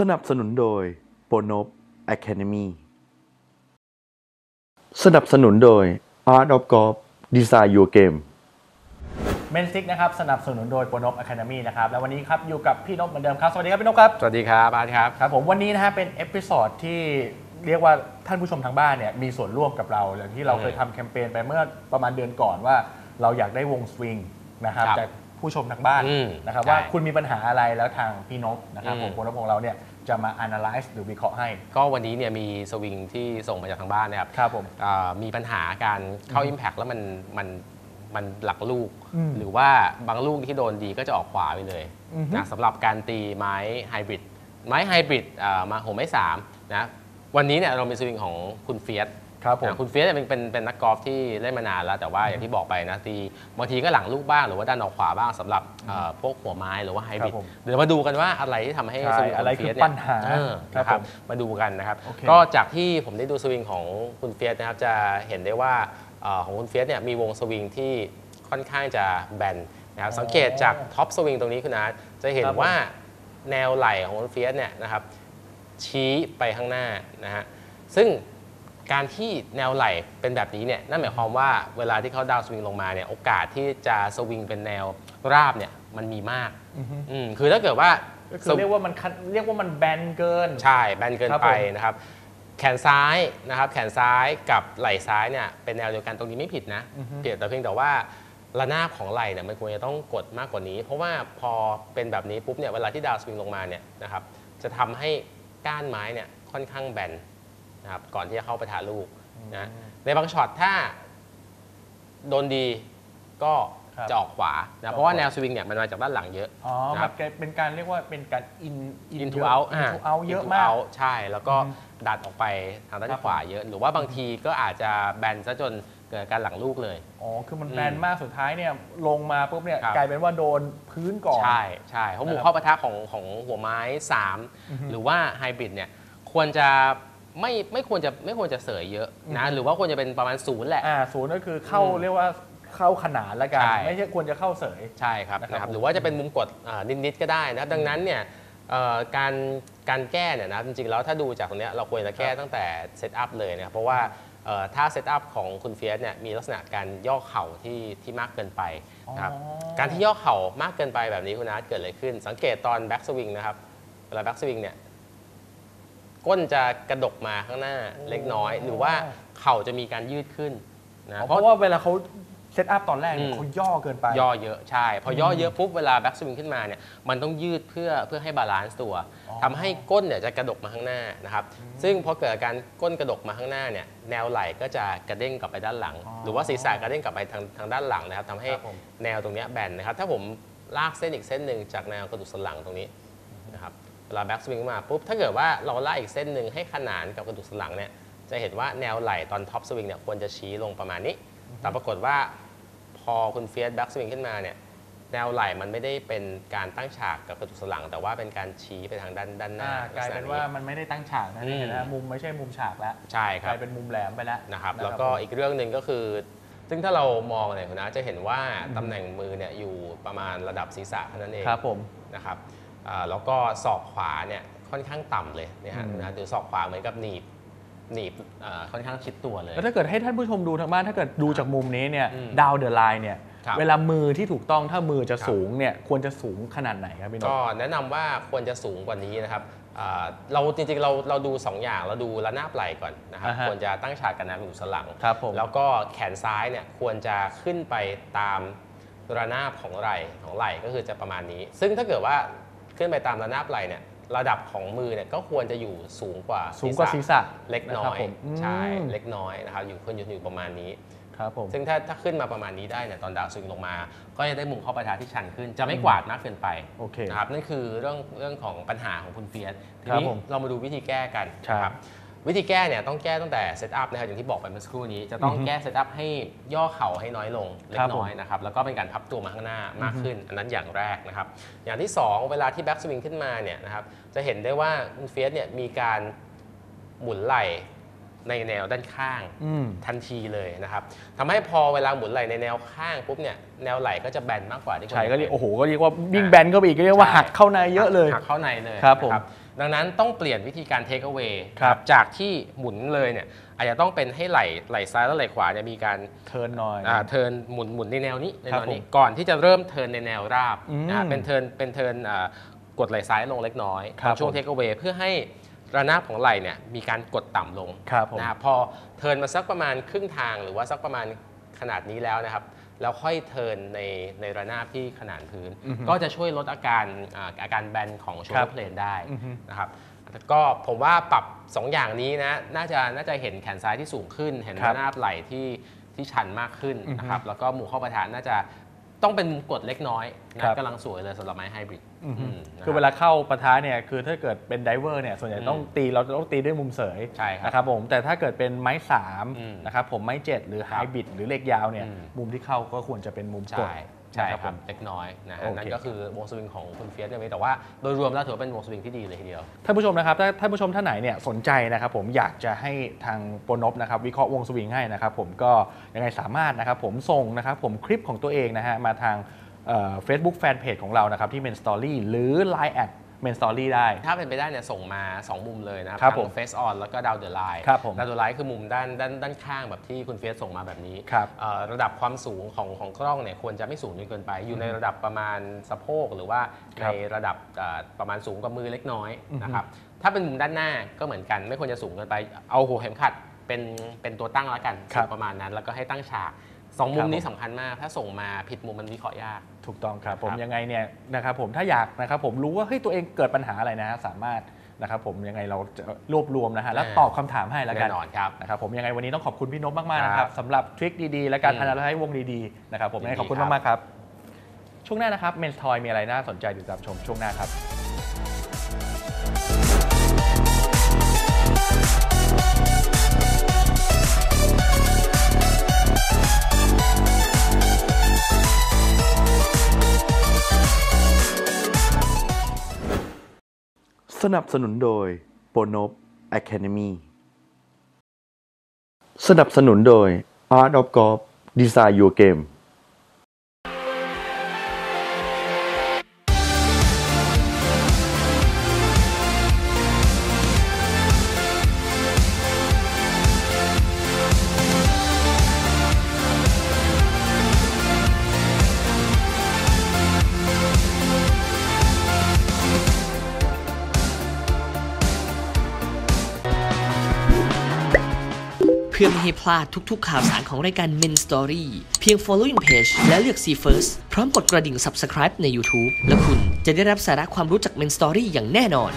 สนับสนุนโดย p o n o p Academy สนับสนุนโดย Art of Golf Design Your Game เมนซิกนะครับสนับสนุนโดยโปรนบอะคาเดมี่นะครับแล้ววันนี้ครับอยู่กับพี่นพเหมือนเดิมครับสวัสดีครับพี่นพครับสวัสดีครับอาร์ตครับครับผมวันนี้นะฮะเป็นเอพิ o d ดที่เรียกว่าท่านผู้ชมทางบ้านเนี่ยมีส่วนร่วมกับเราอย่างที่เราอืมเคยทำแคมเปญไปเมื่อประมาณเดือนก่อนว่า เราอยากได้วงสวิงนะครับครับจาก ผู้ชมทางบ้านอืมนะครับใช่ว่าคุณมีปัญหาอะไรแล้วทางพี่นพนะครับอืมผมโปรนบของเราเนี่ยจะมา analyze หรือวิเคราะห์ให้ก็วันนี้เนี่ยมีสวิงที่ส่งมาจากทางบ้านนะครับครับผม อ่ามีปัญหาการเข้า Impact แล้วมันมันมันหลักลูก อืมหรือว่าบางลูกที่โดนดีก็จะออกขวาไปเลยอือฮึ นะสำหรับการตีไม้ไฮบริดไม้ไฮบริดอ่ามาโหไม้สามนะวันนี้เนี่ยเรามีสวิงของคุณเฟียส ครับผมนะคุณเฟียสเนี่ยเป็นเป็นเป็นนักกอล์ฟที่เล่นมานานแล้วแต่ว่าอย่างที่บอกไปนะตีบางทีก็หลังลูกบ้างหรือว่าด้านออกขวาบ้างสำหรับเอ่อพวกหัวไม้หรือว่าไฮบริดครับผมเดี๋ยวมาดูกันว่าอะไรที่ทำให้ใช่สวิงขอะไรองคือเฟียสเนี่ยปัญหาเออครับนะครับผมมาดูกันนะครับ โอเคก็จากที่ผมได้ดูสวิงของคุณเฟียสนะครับจะเห็นได้ว่าเอ่อของคุณเฟียสเนี่ยมีวงสวิงที่ค่อนข้างจะแบนนะครับสังเกตจากท็อปสวิงตรงนี้คุณอาร์ตจะเห็นครับผม ว่าแนวไหล่ของคุณเฟียสเนี่ยนะครับชี้ไปข้างหน้านะฮะซึ่ง การที่แนวไหล่เป็นแบบนี้เนี่ยนั่นหมายความว่าเวลาที่เขาดาวน์สวิงลงมาเนี่ยโอกาสที่จะสวิงเป็นแนวราบเนี่ยมันมีมากอือฮึอืมคือถ้าเกิดว่าก็คือเรียกว่ามันคันเรียกว่ามันแบนเกิน ใช่แบนเกินครับไปผมนะครับ แขนซ้ายนะครับ แขนซ้ายกับไหล่ซ้ายเนี่ยเป็นแนวเดียวกันตรงนี้ไม่ผิดนะเพียงแต่เพียงแต่ว่าระนาบของไหล่เนี่ยมันควรจะต้องกดมากกว่านี้ เพราะว่าพอเป็นแบบนี้ปุ๊บเนี่ยเวลาที่ดาวสวิงลงมาเนี่ยนะครับจะทำให้ก้านไม้เนี่ยค่อนข้างแบน นะครับก่อนที่จะเข้าไปทาลูกนะในบางช็อตถ้าโดนดีก็ครับจะออกขวาจะออกขวานะเพราะว่าแนวสวิงเนี่ยมันมาจากด้านหลังเยอะอ๋อนะคมัรันบ เป็นการเรียกว่าเป็นการ in into เยอะ out into อ่า out เยอะ into มาก out ใช่ แล้วก็ดัดออกไปทางด้านครับขวาเยอะ หรือว่าบางทีก็อาจจะแบนซะจนเกิดการหลังลูกเลย อ๋อคือมันอืมแบนมากสุดท้ายเนี่ยลงมาปุ๊บเนี่ยครับ กลายเป็นว่าโดนพื้นก่อน ใช่ใช่เพราะหมู่นะครับข้อปะทะของของหัวไม้ อือฮึ3 หรือว่าไฮบริดเนี่ยควรจะ ไม่ไม่ควรจะไม่ควรจะเสยเยอะนะหรือว่าควรจะเป็นประมาณศูนย์แหละ อ่าศูนย์ก็คือเข้าอืมเรียกว่าเข้าขนานแล้วกัน ใช่ ไม่ใช่ควรจะเข้าเสย ใช่ครับนะครับนะครับผม หรือว่าจะเป็นมุมกดอ่านิดๆก็ได้นะครับดังนั้นเนี่ยเอ่อการการแก้เนี่ยนะจริงๆแล้วถ้าดูจากตรงเนี้ยเราควรจะแก้ตั้งแต่เซตอัพเลยนะครับเพราะว่าเอ่อถ้าเซตอัพของคุณเฟียสเนี่ยมีลักษณะการย่อเข่าที่ที่มากเกินไปนะครับอ๋อการที่ย่อเข่ามากเกินไปแบบนี้คุณอาร์ตเกิดอะไรขึ้น สังเกตตอนแบ็กสวิงนะครับเวลาแบ็กสวิงเนี่ย ก้นจะกระดกมาข้างหน้าเล็กน้อย หรือว่าเข่าจะมีการยืดขึ้นนะเพราะว่าเวลาเขาเซตอัพตอนแรกเนี่ยอืมเขาย่อเกินไป ย่อเยอะใช่ พอย่อเยอะปุ๊บเวลาแบ็กสวิงขึ้นมาเนี่ยมันต้องยืดเพื่อเพื่อให้บาลานซ์ตัวอ๋อทำให้ก้นเนี่ยจะกระดกมาข้างหน้านะครับซึ่งพอเกิดอาการก้นกระดกมาข้างหน้าเนี่ยแนวไหล่ก็จะกระเด้งกลับไปด้านหลังอ๋อหรือว่าศีรษะกระเด้งกลับไปทางทางด้านหลังนะครับทำให้ครับผมแนวตรงเนี้ยแบนนะครับถ้าผมลากเส้นอีกเส้นหนึ่งจากแนวกระดูกสันหลังตรงนี้นะครับ เวลาแบ็กสวิงมาปุ๊บถ้าเกิดว่าเราลากอีกเส้นหนึ่งให้ขนานกับกระดูกสันหลังเนี่ยจะเห็นว่าแนวไหล่ตอนท็อปสวิงเนี่ยควรจะชี้ลงประมาณนี้ แต่ปรากฏว่าพอคุณเฟียสแบ็กสวิงขึ้นมาเนี่ยแนวไหล่มันไม่ได้เป็นการตั้งฉากกับกระดูกสันหลัง แต่ว่าเป็นการชี้ไปทางด้านด้านหน้าอ่ากลายเป็นว่ามันไม่ได้ตั้งฉากนะอืมเห็นไหมมุมไม่ใช่มุมฉากแล้วใช่คกรัลาบยเป็นมุมแหลมไปแล้วนะครับนะแล้วก็อีกเรื่องหนึ่งก็คือ ซึ่งถ้าเรามองเนี่ยคุณนะจะเห็นว่าตำแหน่งมือเนี่ยอยู่ประมาณระดับศีรษะเท่านั้นเองครับผมนะครับอ่า แล้วก็ศอกขวาเนี่ยค่อนข้างต่ำเลยเนี่ยฮะอืมนะดูศอกขวาเหมือนกับหนีบหนีบอ่าค่อนข้างชิดตัวเลย แล้วถ้าเกิดให้ท่านผู้ชมดูทางบ้านถ้าเกิดดูจากมุมนี้เนี่ยอืมดาวเดอะไลน์เนี่ยครับเวลามือที่ถูกต้องถ้ามือจะครับสูงเนี่ยควรจะสูงขนาดไหนครับพี่นก็พแนะนำว่าควรจะสูงกว่านี้นะครับอ่าเราจริงๆเราเราดู 2 อย่างเราดูระนาบไหล่ก่อนนะครับอ่าฮะควรจะตั้งฉากกับน้ำอยู่สนหลังครับผมแล้วก็แขนซ้ายเนี่ยควรจะขึ้นไปตามระนาบของไหล่ของไหล่ก็คือจะประมาณนี้ ซึ่งถ้าเกิดว่า ขึ้นไปตามระนาบไหล่เนี่ยระดับของมือเนี่ยก็ควรจะอยู่สูงกว่าสูงกว่าศีรษะเล็กน้นะครัอบยผมอืมใช่เล็กน้อยนะครับอยู่ควรอยู่อยู่ประมาณนี้ครับผมซึ่งถ้าถ้าขึ้นมาประมาณนี้ได้เนี่ยตอนดาวสวิงลงมา ก็จะได้มุมเข้าประทะที่ชันขึ้น จะไม่กวาดมากเกินไปโอเคนะครับนั่นคือเรื่องเรื่องของปัญหาของคุณเฟียสทีครับนี้ผมเรามาดูวิธีแก้กันใช่นะครับ วิธีแก้เนี่ยต้องแก้ตั้งแต่เซตอัพนะครับอย่างที่บอกไปเมื่อสักครู่นี้จะต้องอือฮึแก้เซตอัพให้ย่อเข่าให้น้อยลงเล็ครักบน้อยนะครับแล้วก็เป็นการพับตัวมาข้างหน้ามากขึ้น อันนั้นอย่างแรกนะครับอย่างที่ 2 เวลาที่แบ็กสวิงขึ้นมาเนี่ยนะครับจะเห็นได้ว่าคุณเฟียสเนี่ยมีการหมุนไหล่ในแนวด้านข้างอืมทันทีเลยนะครับทำให้พอเวลาหมุนไหล่ในแนวข้างปุ๊บเนี่ยแนวไหล่ก็จะแบนมากกว่าที่ควรใช่ก็เรียกจะป็นโอ้โหก็เรียกว่ายิ่งแบนเข้าไปอีกก็เรียกว่าใช่หักเข้าในเยอะเลยหักเข้าในเลยครับผมนะ ดังนั้นต้องเปลี่ยนวิธีการเทคเอา a y ครับจากที่หมุนเลยเนี่ยอาจจะต้องเป็นให้ไหล่ไหล่ซ้ายและไหล่ขวาเนี่ยมีการเทิร์นหน่อยอ่าเทิร์นหมุนหมุนในแนวนี้ในครัแนบวนี้ผมก่อนที่จะเริ่มเทิร์นในแนวราบอืมนะฮะเป็นเทิร์นเป็นเทิร์นอ่ากดไหล่ซ้ายลงเล็กน้อยครับตอนช่วงผมเทคเอา a y เพื่อให้ระนาบของไหล่เนี่ยมีการกดต่ำลงครับผมนะครับพอเทิร์นมาสักประมาณครึ่งทางหรือว่าสักประมาณ ขนาดนี้แล้วนะครับ แล้วค่อยเทิร์นในในระนาบที่ขนานพื้นอือฮึก็จะช่วยลดอาการอ่าอาการแบนของโชครัว์บเพลนได้อือฮึนะครับแล้วก็ผมว่าปรับ 2 อย่างนี้นะน่าจะน่าจะเห็นแขนซ้ายที่สูงขึ้น เห็นครับระนาบไหล่ที่ที่ชันมากขึ้นอือฮึนะครับแล้วก็มุมเข้าประธานน่าจะ ต้องเป็นมุมกดเล็กน้อยครันะบ กำลังสวยเลยสำหรับไม้ไฮบริดอือฮึอืมนะคือเวลาเข้าปะทะเนี่ยคือถ้าเกิดเป็นไดเวอร์เนี่ยส่วนใหญ่อืมต้องตีเราจะต้องตีด้วยมุมเสยใช่ครับนะครับผมแต่ถ้าเกิดเป็นไม้สามอืมนะครับผมไม้เจ็ดหรือไฮครับบริดหรือเหล็กยาวเนี่ยอืมมุมที่เข้าก็ควรจะเป็นมุมกดใช่ ใช่นะครับเล็กน้อยนะฮะโอเค นั่นก็คือวงสวิงของคุณเฟียสเนี่ยแต่ว่าโดยรวมแล้วถือว่าเป็นวงสวิงที่ดีเลยทีเดียว ท่านผู้ชมนะครับถ้าท่านผู้ชมท่านไหนเนี่ยสนใจนะครับผมอยากจะให้ทางโปรนบนะครับวิเคราะห์วงสวิงให้นะครับผมก็ยังไงสามารถนะครับผมส่งนะครับผมคลิปของตัวเองนะฮะมาทางเฟซบุ๊กแฟนเพจของเรานะครับที่ Men Story หรือ Line แอด Men Story ได้ ถ้าเป็นไปได้เนี่ยส่งมา 2 มุมเลยนะครับครับผม เฟสออนแล้วก็ดาวเดอะไลน์ครับผมดาวเดอะไลน์คือมุมด้านด้านด้านข้างแบบที่คุณเฟียสส่งมาแบบนี้ครับเอ่อระดับความสูงของของกล้องเนี่ยควรจะไม่สูงจนเกินไป อยู่ในระดับประมาณสะโพกหรือว่าครัในบระดับเอ่อประมาณสูงกว่ามือเล็กน้อยอือฮึ นะครับถ้าเป็นมุมด้านหน้าก็เหมือนกัน ไม่ควรจะสูงเกินไปเอาหัวเข็มขัดเป็นเป็นตัวตั้งแล้วกันครับสูงประมาณนั้น แล้วก็ให้ตั้งฉากสองมุครัมบนี้สำคัญมาก ถ้าส่งมาผิดมุมมันวิเคราะห์ยาก ถูกต้องครับผมครับยังไงเนี่ยนะครับผมถ้าอยากนะครับผมรู้ว่าเฮ้ยตัวเองเกิดปัญหาอะไรนะฮะสามารถนะครับผมยังไงเราจะรวบรวมนะฮะแล้วตอบคำถามให้แล้วกันแน่นอนครับนะครับผมยังไงวันนี้ต้องขอบคุณพี่นพมากๆนะคครัรับบสำหรับทริคดีๆ และการอืมพัฒนาให้วงดีๆนะครับผมยินดียังไงขอบคุณครับมากๆครับ ช่วงหน้านะครับเมนทอยมีอะไรน่าสนใจติดตามชมช่วงหน้าครับ สนับสนุนโดยโปโนบ Academy สนับสนุนโดย Art of Golf Design Your Game พื่อไม่ให้พลาดทุกๆ ข่าวสารของรายการ Men Story เพียง following page และเลือก See First พร้อมกดกระดิ่ง subscribe ใน YouTube และคุณจะได้รับสาระความรู้จาก Men Story อย่างแน่นอน